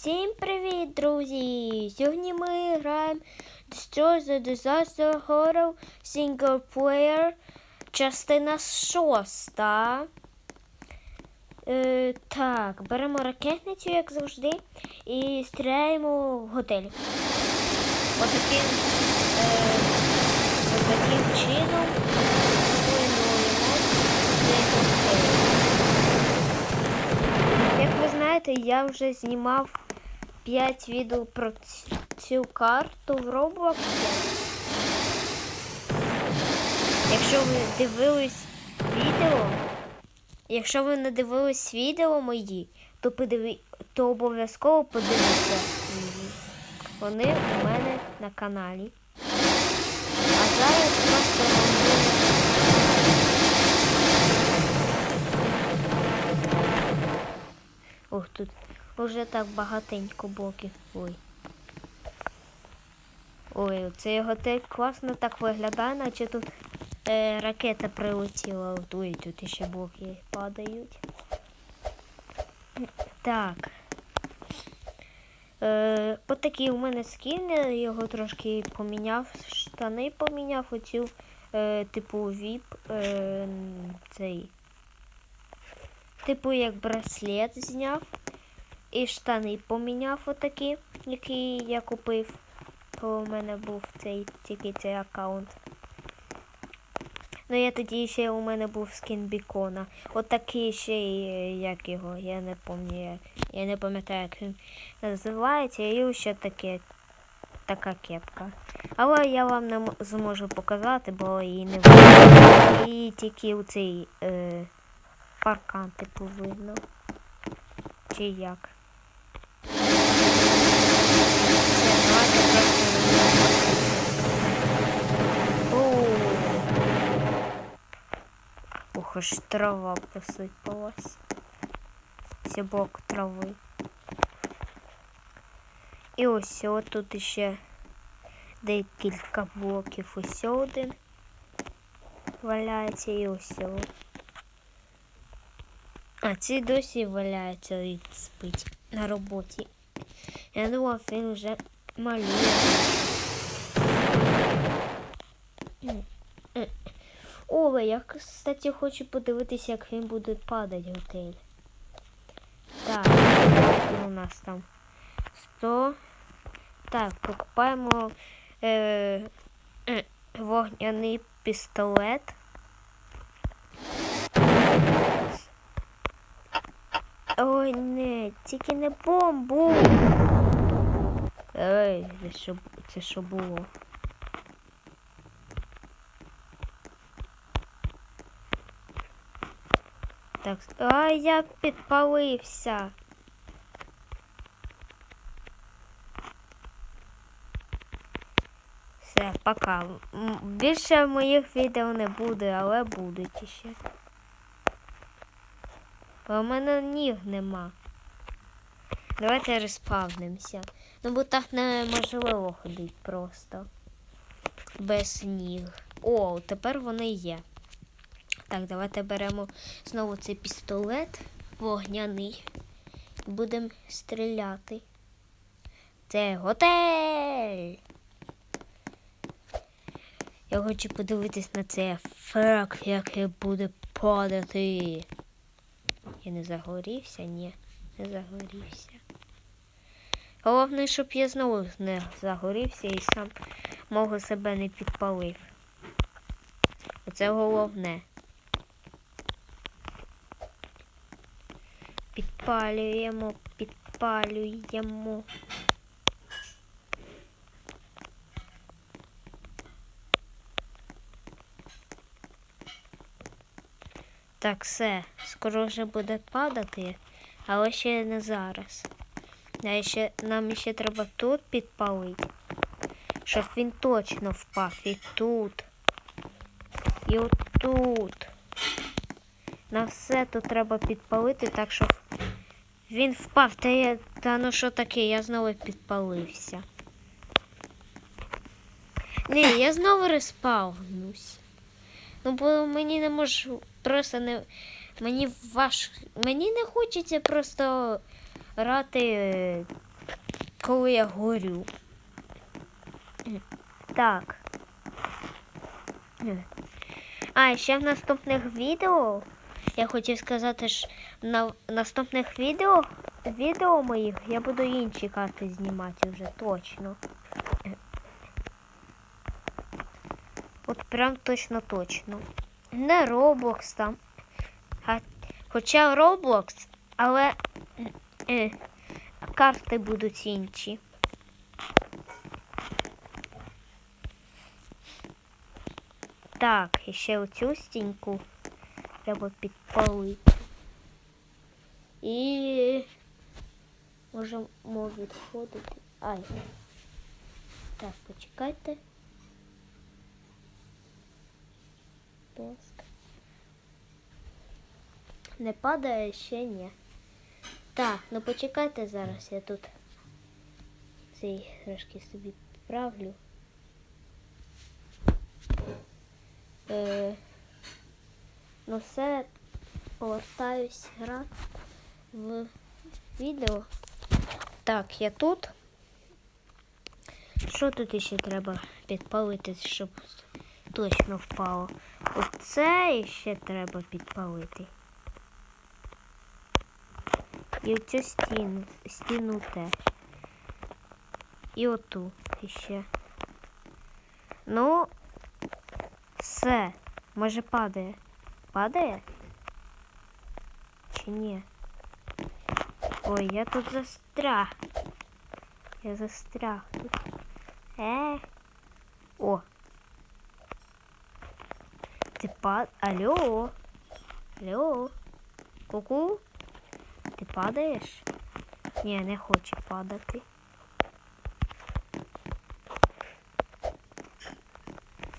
Всім привіт, друзі! Сьогодні ми граємо Destroy the Disaster Horror Single Player, частина шоста. Е, так, беремо ракетницю, як завжди, і стріляємо в готель. Отаким, е, чином. Як ви знаєте, я вже знімав 5 відео про цю карту в Roblox. Якщо ви дивились відео, якщо ви не дивились відео мої, то подиві... то обов'язково подивіться. Вони у мене на каналі. А зараз просто Ох, тут уже так багатенько блоків. Ой. Ой, цей готель класно так виглядає, наче тут е, ракета прилетіла. От, Ой, тут ще блоки падають. Так. Е, от такий у мене скін, я його трошки поміняв, штани поміняв, оцю, е, типу, віп, е, цей. Типу як браслет зняв. І штани поміняв отакі, які я купив. Коли у мене був цей тільки цей аккаунт. Ну я тоді ще у мене був скін бікона. Отакий ще й, як його, я не пам'ятаю. Я не пам'ятаю, як він називається. І ще таке така кепка. Але я вам не зможу показати, бо її не видно. І тільки у цей е, паркан типу видно. Чи як? Аж трава посипалась. Сібок трави. І ось тут ще декілька блоків. Ось один валяється і ось. А ці досі валяються і спить на роботі. Я думав, він вже малює. М, м. О, я, кстати, хочу подивитися, як він буде падати готель. Так, у нас там 100. Так, покупаємо е, е, вогняний пістолет. Ой, не, тільки не бомбу. Ой, це що, це що було? Так, ай, я підпалився. Все, пока. Більше моїх відео не буде, але будуть ще. А у мене ніг нема. Давайте респавнимося. Ну бо так неможливо ходити просто. Без ніг. О, тепер вони є. Так, давайте беремо знову цей пістолет вогняний. Будемо стріляти. Це готель. Я хочу подивитись на цей ефект, який буде падати. Я не загорівся? Ні, не загорівся. Головне, щоб я знову не загорівся і сам мого себе не підпалив. Оце головне. Підпалюємо, підпалюємо. Так, все, скоро вже буде падати, але ще не зараз. А ще, нам ще треба тут підпалити, щоб він точно впав. І тут. І отут. На все тут треба підпалити, так щоб він впав. Та, я, та ну що таке, я знову підпалився. Ні, я знову респавнусь. Ну, бо мені не можу просто не. Мені важ... Мені не хочеться просто грати е, коли я горю. Так. А, ще в наступних відео. Я хотів сказати, що на наступних відео, відео моїх я буду інші карти знімати вже точно. От прям точно точно. Не Roblox там. А, хоча Roblox, але е, карти будуть інші. Так, і ще оцю стіньку треба підпалити. І можемо відходити. Ай. Так, почекайте. Не падає ще ні. Так, ну почекайте зараз, я тут цей іграшки собі підправлю. Е, ну все, повертаюсь гра в відео. Так, я тут. Що тут ще треба підпалити, щоб точно впало? Оце ще треба підпалити. І оцю стіну, стіну теж. І оту ще. Ну, все. Може падає. Падає? Чи ні? Ой, я тут застряг. Я застряг тут. Е. О. Ти пад... Алло. Алло. Ку-ку. Ти падаєш? Ні, не хоче падати.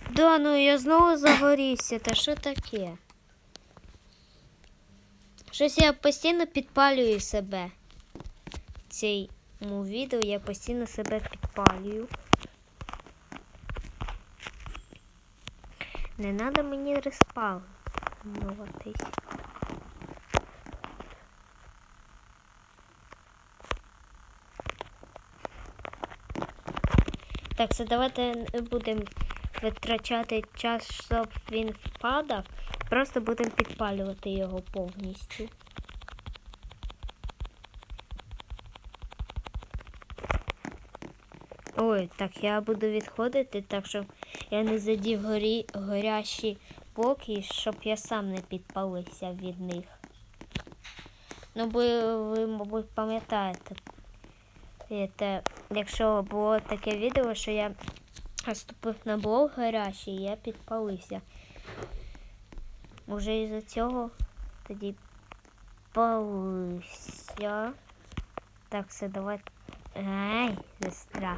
Да, ну я знову загорівся. Та що таке? Щось я постійно підпалюю себе. В цьому відео я постійно себе підпалюю. Не треба мені респавнуватись. Так, це давайте будемо витрачати час, щоб він впадав. Просто будемо підпалювати його повністю. Ой, так я буду відходити, так щоб я не задів горі, горящі боки, щоб я сам не підпалився від них. Ну, бо ви, мабуть, пам'ятаєте, це, якщо було таке відео, що я ступив на блок гарячий, я підпалився. Уже із-за цього тоді палився. Так, все, давайте. Ай, застряг.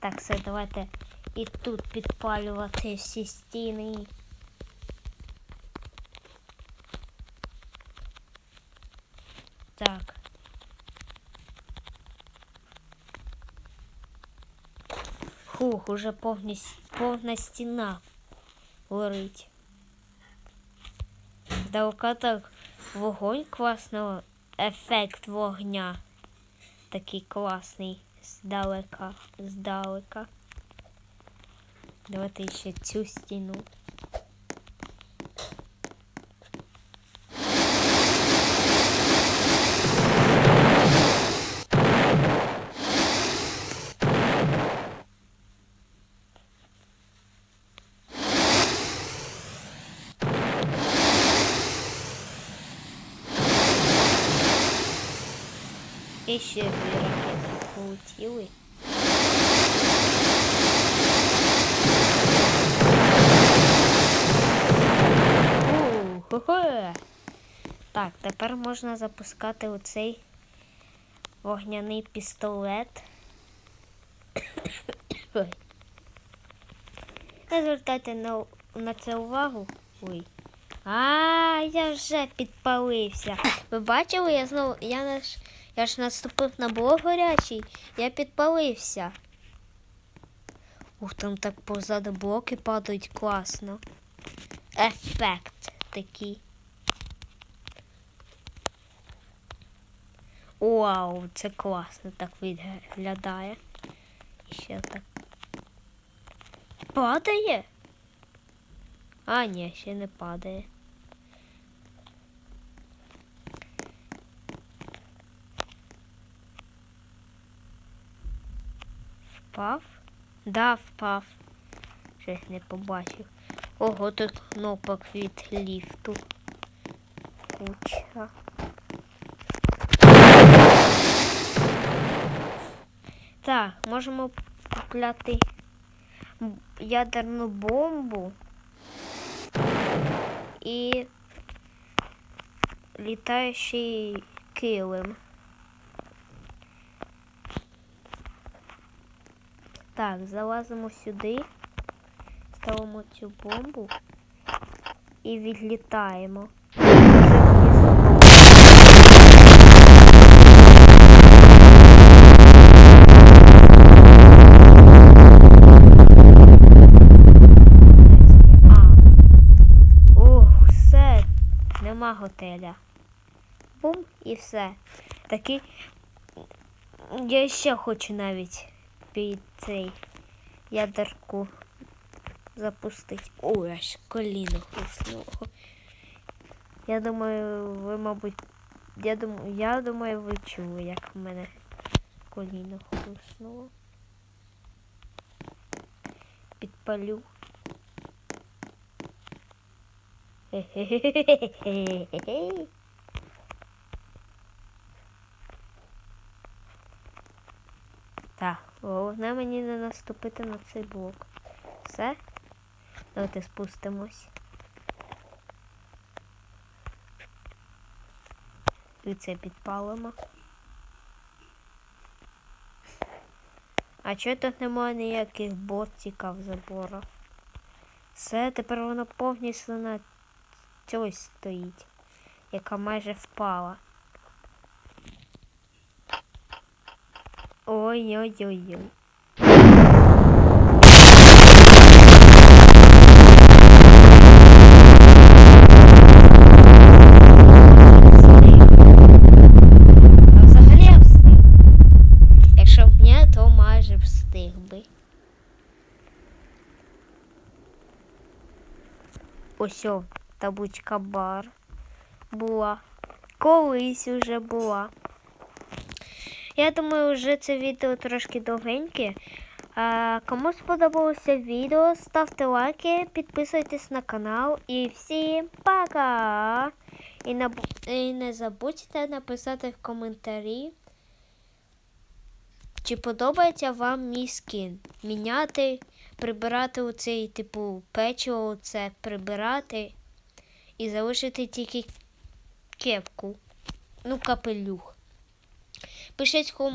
Так, все, давайте і тут підпалювати всі стіни. Так. Фух, уже повні, повна стіна горить. Здалека так вогонь класного, ефект вогня. Такий класний здалека, здалека. Давайте ще цю стіну. І ще дві ракети полетіли. Так, тепер можна запускати оцей вогняний пістолет. Ой. Не звертайте на, на це увагу. Ой. А, я вже підпалився. Ви бачили, я знову. Я наш. Я ж наступив на блок гарячий, я підпалився. Ух, там так позаду блоки падають класно. Ефект такий. Вау, це класно так виглядає. Ще так. Падає? А, ні, ще не падає. Впав? Да, впав. Щось не побачив. Ого, тут кнопок від ліфту. Куча. Так, можемо купляти ядерну бомбу і літаючий килим. Так, залазимо сюди, ставимо цю бомбу і відлітаємо. Нема готеля. Бум і все. Такий. Я ще хочу навіть під цей ядерку запустити. Ой, аж коліно хрустнуло. Я думаю, ви, мабуть, я думаю, я думаю, ви чули, як в мене коліно хрустнуло. Підпалю. Хе-хе-хе-хе-хе-хе. Так, головне мені не наступити на цей блок. Все? Давайте спустимось. І це підпалимо. А чого тут немає ніяких ботиків забору? Все, тепер воно повністю на цій стоїть, яка майже впала. Ой-ой-ой-ой. А взагалі я встиг. Якщо б ні, то майже встиг би. Ось о, табличка бар була. Колись уже була. Я думаю, вже це відео трошки довгеньке. А, кому сподобалося відео, ставте лайки, підписуйтесь на канал і всім пока! І, набу- і не забудьте написати в коментарі, чи подобається вам мій скін. Міняти, прибирати оцей, типу, печиво, оце прибирати і залишити тільки кепку. Ну, капелюх. Пишіть кому.